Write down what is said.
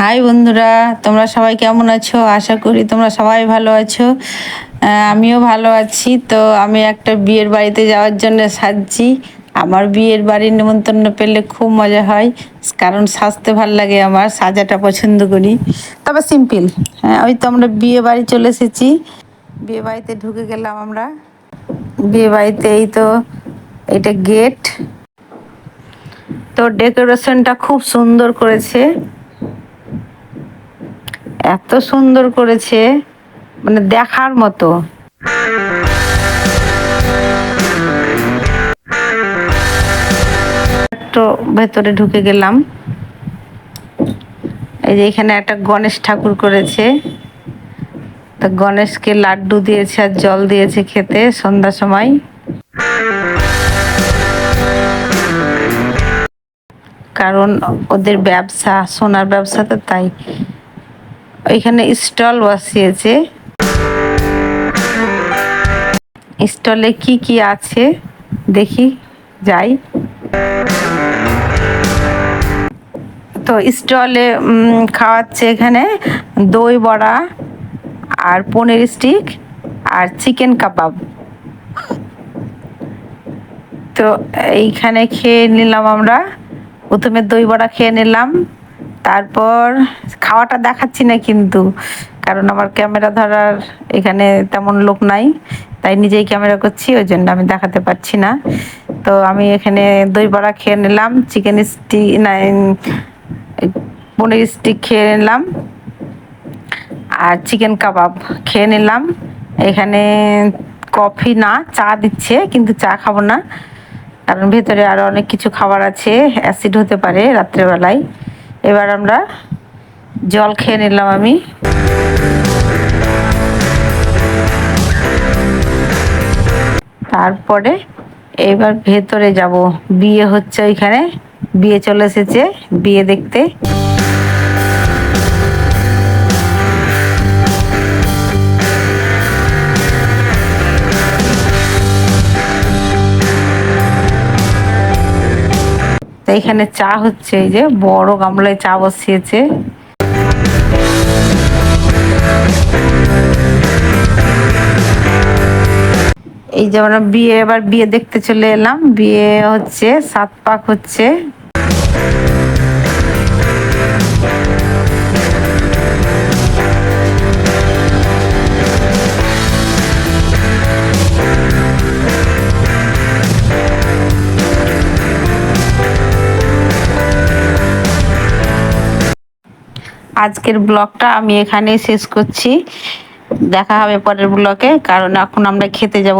High বন্ধুরা, তোমরা সবাই কেমন আছো? আশা করি তোমরা সবাই ভালো আছো। আমিও ভালো আছি। তো আমি একটা বিয়ের বাড়িতে যাওয়ার জন্য সাজছি। আমার বিয়ের বাড়ির নিমন্ত্রণ পেলে খুব মজা হয়, কারণ সাজতে ভালো লাগে আমার, সাজাটা পছন্দ করি। তবে সিম্পল হ্যাঁ ওই তো আমরা বিয়ে বাড়ি চলে এসেছি। বিয়ে বাড়িতে ঢুকে গেলাম আমরা। বিয়ে বাড়িতে এই তো এটা গেট তো ডেকোরেশনটা খুব সুন্দর করেছে। এত সুন্দর করেছে মানে দেখার মতো। ভেতরে ঢুকে গেলাম। এই যে এখানে একটা গণেশ ঠাকুর করেছে। তো গণেশকে লাড্ডু দিয়েছে আর জল দিয়েছে খেতে সন্ধ্যার সময়। কারণ ওদের ব্যবসা, সোনার ব্যবসা তো তাই। ওইখানে স্টল বসিয়েছে। স্টলে কি কি আছে? দেখি, যাই। তো স্টলে খাওয়াচ্ছে এখানে দই বড়া আর পনির স্টিক আর চিকেন কাবাব। তো এইখানে খেয়ে নিলাম আমরা। প্রথমে দই বড়া খেয়ে নিলাম। তারপর খাওয়াটা দেখাচ্ছি না কিন্তু, কারণ আমার ক্যামেরা ধরার এখানে তেমন লোক নাই, তাই নিজেই ক্যামেরা করছি, ওই জন্য আমি দেখাতে পারছি না। তো আমি এখানে দই বড়া খেয়ে নিলাম, চিকেন স্টিক না পনির স্টিক খেয়ে নিলাম, আর চিকেন কাবাব খেয়ে নিলাম। এখানে কফি না, চা দিচ্ছে, কিন্তু চা খাব না, কারণ ভেতরে আরও অনেক কিছু খাবার আছে, অ্যাসিড হতে পারে রাত্রেবেলায়। এবার আমরা জল খেয়ে নিলাম আমি। তারপরে এবার ভেতরে যাব। বিয়ে হচ্ছে ওইখানে। বিয়ে চলে এসেছে। বিয়ে দেখতে। তো এখানে চা হচ্ছে, এই যে বড় গামলায় চা বসিয়েছে। এই যে আমরা বিয়ে, এবার বিয়ে দেখতে চলে এলাম। বিয়ে হচ্ছে, সাত পাক হচ্ছে। আজকের ব্লগটা আমি এখানেই শেষ করছি। দেখা হবে পরের ব্লকে কারণ এখন আমরা খেতে যাব।